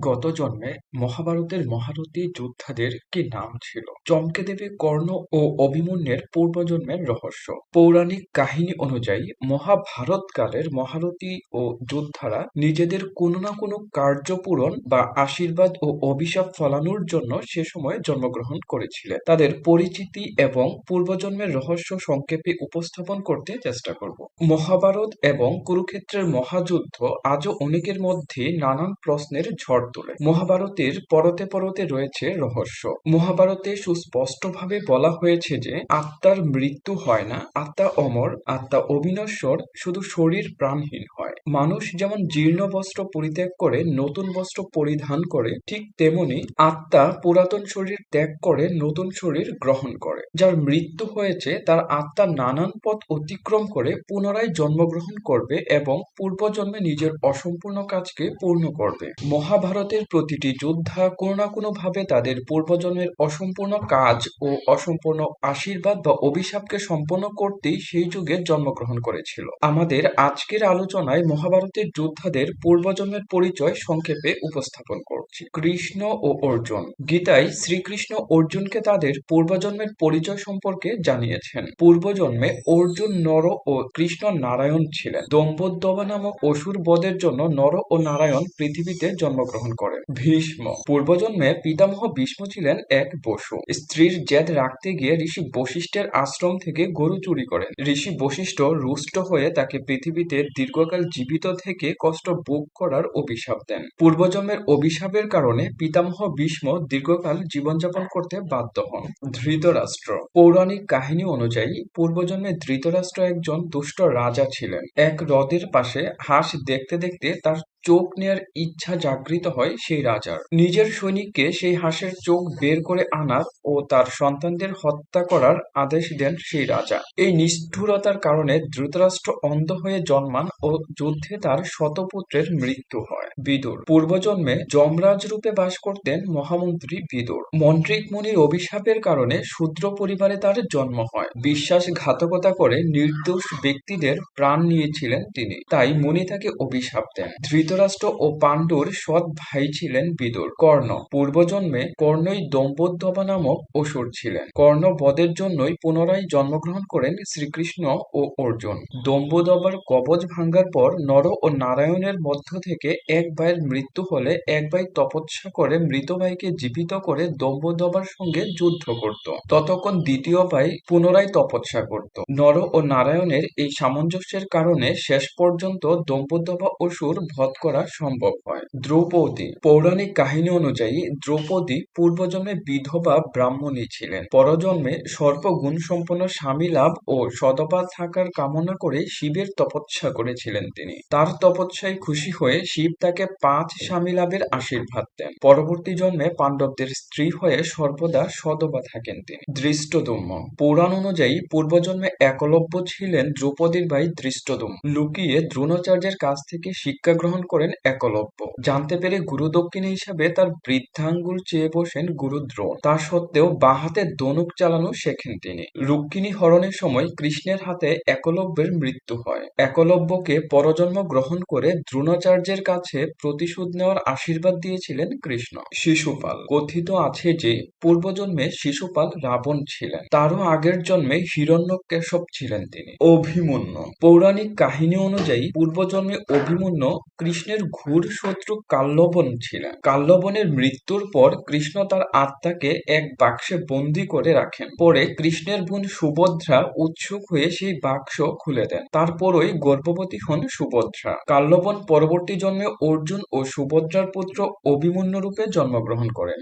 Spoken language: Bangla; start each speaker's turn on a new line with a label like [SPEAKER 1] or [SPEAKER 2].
[SPEAKER 1] গত জন্মে মহাভারতের মহারথী যোদ্ধাদের কি নাম ছিল? চমকে দেবে কর্ণ ও অভিমন্যের পূর্বজন্মের রহস্য। পৌরাণিক কাহিনী অনুযায়ী মহাভারতকালের মহারথী ও যোদ্ধারা নিজেদের কোনো না কোনো কার্য পূরণ বা আশীর্বাদ ও অভিশাপ ফলানোর জন্য সে সময় জন্মগ্রহণ করেছিলেন। তাদের পরিচিতি এবং পূর্বজন্মের রহস্য সংক্ষেপে উপস্থাপন করতে চেষ্টা করব। মহাভারত এবং কুরুক্ষেত্রের মহাযুদ্ধ আজও অনেকের মধ্যে নানান প্রশ্নের ঝড় তোলে। মহাভারতের পরতে পরতে রয়েছে রহস্য। মহাভারতে সুস্পষ্টভাবে বলা হয়েছে যে, আত্মার মৃত্যু হয় না, আত্মা অমর, আত্মা অবিনশ্বর, শুধু শরীর প্রাণহীন হয়। মানুষ যেমন জীর্ণ বস্ত্র পরিত্যাগ করে, নতুন বস্ত্র পরিধান করে, ঠিক তেমনি আত্মা পুরাতন শরীর ত্যাগ করে, নতুন শরীর গ্রহণ করে। যার মৃত্যু হয়েছে, তার আত্মা নানান পথ অতিক্রম করে, পুনরায় জন্মগ্রহণ করবে এবং পূর্বজন্মে নিজের অসম্পূর্ণ কাজকে পূর্ণ করবে। মহাভারতের প্রতিটি যোদ্ধা কোনো না কোনো ভাবে তাদের পূর্বজন্মের অসম্পূর্ণ কাজ ও অসম্পূর্ণ আশীর্বাদ বা অভিশাপকে সম্পন্ন করতেই সেই যুগে জন্মগ্রহণ করেছিল। আমাদের আজকের আলোচনায় মহাভারতের যোদ্ধাদের পূর্বজন্মের পরিচয় সংক্ষেপে উপস্থাপন করছি। কৃষ্ণ ও অর্জুন। গীতায় শ্রীকৃষ্ণ অর্জুনকে তাদের পূর্বজন্মের পরিচয় সম্পর্কে জানিয়েছেন। পূর্বজন্মে অর্জুন নর ও কৃষ্ণ নারায়ণ ছিলেন। দম্পদ্যবা নামক অসুর বধের জন্য নর ও নারায়ণ পৃথিবীতে জন্মগ্রহণ করেন। ভীষ্ম। পূর্বজন্মে পিতামহ ভীষ্ম ছিলেন এক বসু। স্ত্রীর জেদ রাখতে গিয়ে ঋষি বশিষ্ঠের আশ্রম থেকে গরু চুরি করেন। ঋষি বশিষ্ঠ রুষ্ট হয়ে তাকে পৃথিবীতে দীর্ঘকাল জীবিত থেকে কষ্ট ভোগ করার অভিশাপ দেন। পূর্বজন্মের অভিশাপের কারণে পিতামহ ভীষ্ম দীর্ঘকাল জীবনযাপন করতে বাধ্য হন। ধৃতরাষ্ট্র। পৌরাণিক কাহিনী অনুযায়ী, পূর্বজন্মে ধৃতরাষ্ট্র একজন দুষ্ট রাজা ছিলেন। এক হ্রদের পাশে হাঁস দেখতে দেখতে তার চোখ নেয়ার ইচ্ছা জাগৃত হয় সেই রাজার। নিজের সৈনিককে সেই হাঁসের চোখ বের করে আনার ও তার সন্তানদের হত্যা করার আদেশ দেন সেই রাজা। এই নিষ্ঠুরতার কারণে ধৃতরাষ্ট্র অন্ধ হয়ে জন্মান ও যুদ্ধে তার শতপুত্রের মৃত্যু হয়। বিদুর। পূর্বজন্মে যমরাজ রূপে বাস করতেন মহামন্ত্রী বিদুর। মন্ত্রিক মুনির অভিশাপের কারণে শূদ্র পরিবারে তার জন্ম হয়। বিশ্বাসঘাতকতা করে নির্দোষ ব্যক্তিদের প্রাণ নিয়েছিলেন তিনি। তাই মুনি তাকে অভিশাপ দেন। ধৃতরাষ্ট্র ও পাণ্ডুর সৎ ভাই ছিলেন বিদুর। কর্ণ। পূর্বজন্মে কর্ণই দম্পত্যবা নামক অসুর ছিলেন। কর্ণ বধের জন্যই পুনরায় জন্মগ্রহণ করেন শ্রীকৃষ্ণ ও অর্জুন। দম্বদবার কবচ ভাঙ্গার পর নর ও নারায়ণের মধ্য থেকে এক ভাইয়ের মৃত্যু হলে এক ভাই তপস্যা করে মৃত ভাইকে জীবিত করে দম্বদবার সঙ্গে যুদ্ধ করত। ততক্ষণ দ্বিতীয় ভাই পুনরায় তপস্যা করত। নর ও নারায়ণের এই সামঞ্জস্যের কারণে শেষ পর্যন্ত দম্পদবা অসুর বধ করা সম্ভব হয়। দ্রৌপদী পৌরাণিক কাহিনী অনুযায়ী দ্রৌপদী পূর্বজন্মে বিধবা ব্রাহ্মণী ছিলেন। পরজন্মে সর্বগুণ সম্পন্ন স্বামী লাভ ও সদপা থাকার কামনা করে শিবের তপস্যা করেছিলেন তিনি। তার তপস্যায় খুশি হয়ে শিব তাকে পাঁচ স্বামী লাভের আশীর্বাদ দেন। পরবর্তী জন্মে পাণ্ডবদের স্ত্রী হয়ে সর্বদা সদবা থাকেন তিনি। দৃষ্টদুম্ন পুরাণ অনুযায়ী পূর্বজন্মে একলব্য ছিলেন দ্রৌপদীর ভাই দৃষ্টদুম লুকিয়ে দ্রোণাচার্যের কাছ থেকে শিক্ষা গ্রহণ করেন একলব্য। জানতে পেরে গুরু দক্ষিণ হিসাবে তার বৃদ্ধাঙ্গুল চেয়ে বসেন গুরু দ্রোণ তা সত্ত্বেও বাঁ হাতে দনুক চালানো শেখেন তিনি। রুক্মিণী হরণের সময় কৃষ্ণের হাতে একলব্যের মৃত্যু হয়। একলব্যকে পরজন্ম গ্রহণ করে দ্রোণাচার্যের কাছে প্রতিশোধ নেওয়ার আশীর্বাদ দিয়েছিলেন কৃষ্ণ। শিশুপাল, কথিত আছে যে, পূর্বজন্মে শিশুপাল রাবণ ছিলেন। তারও আগের জন্মে হিরণ্যকেশব ছিলেন তিনি। অভিমন্যু, পৌরাণিক কাহিনী অনুযায়ী পূর্বজন্মে অভিমন্যু কৃষ্ণের ঘুর শত্রু কাল্যবন ছিলেন। কাল্যবনের মৃত্যুর পর কৃষ্ণ তার আত্মাকে এক বাক্সে বন্দি করে রাখেন। পরে কৃষ্ণের বোন সুভদ্রা উৎসুক হয়ে সেই বাক্স খুলে দেন। তারপরই গর্ভবতী হন সুভদ্রা। কাল্যবন পরবর্তী জন্মে অর্জুন ও সুভদ্রার পুত্র অভিমন্যু রূপে জন্মগ্রহণ করেন।